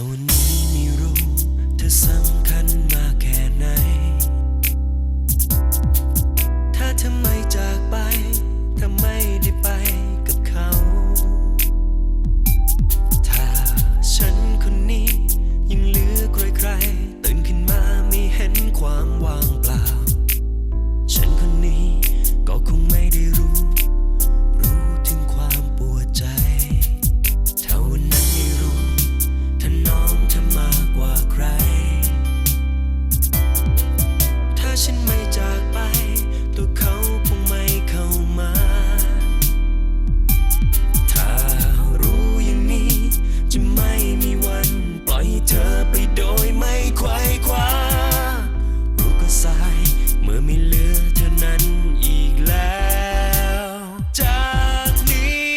Now, when we meet, to some. ฉันไม่จากไป ตัวเขาคงไม่เข้ามา ถ้ารู้อย่างนี้ จะไม่มีวันปล่อยเธอไปโดยไม่ไขว้คว้า รู้ก็สายเมื่อไม่เหลือเธอนั้นอีกแล้วจากนี้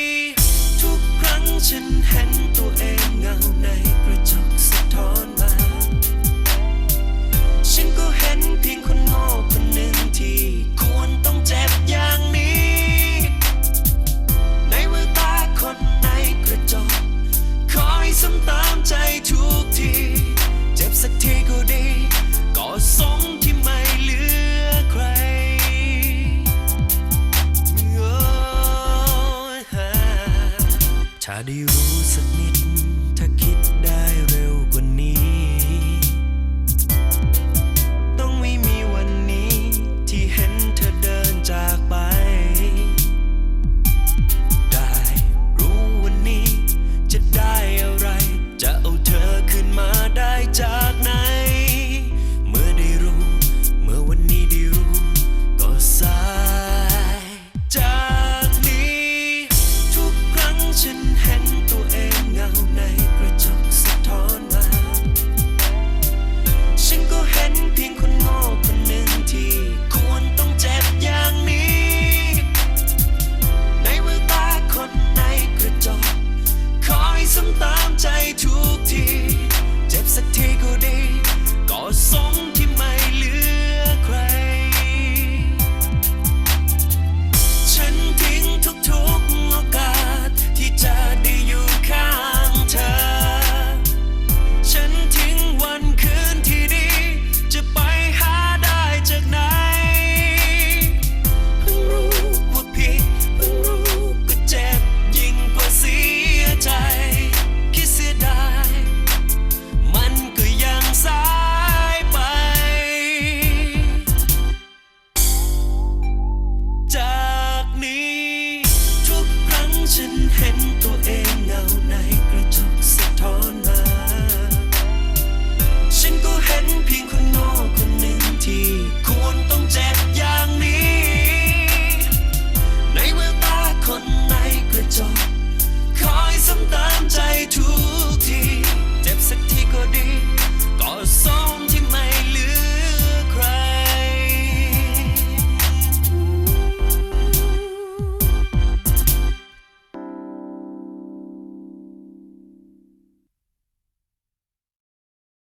ทุกครั้งฉันเห็นตัวเองเงาในกระจกสะท้อนมาฉัน ถ้าได้รู้สักนิด ถ้าคิดได้เร็วกว่านี้ ต้องไม่มีวันนี้ ที่เห็นเธอเดินจากไป ได้รู้วันนี้ จะได้อะไร จะเอาเธอขึ้นมาได้จากไหน เมื่อได้รู้ เมื่อวันนี้ด้วก็สายจากนี้ ทุกครั้งฉัน ฉันเห็นตัวเอง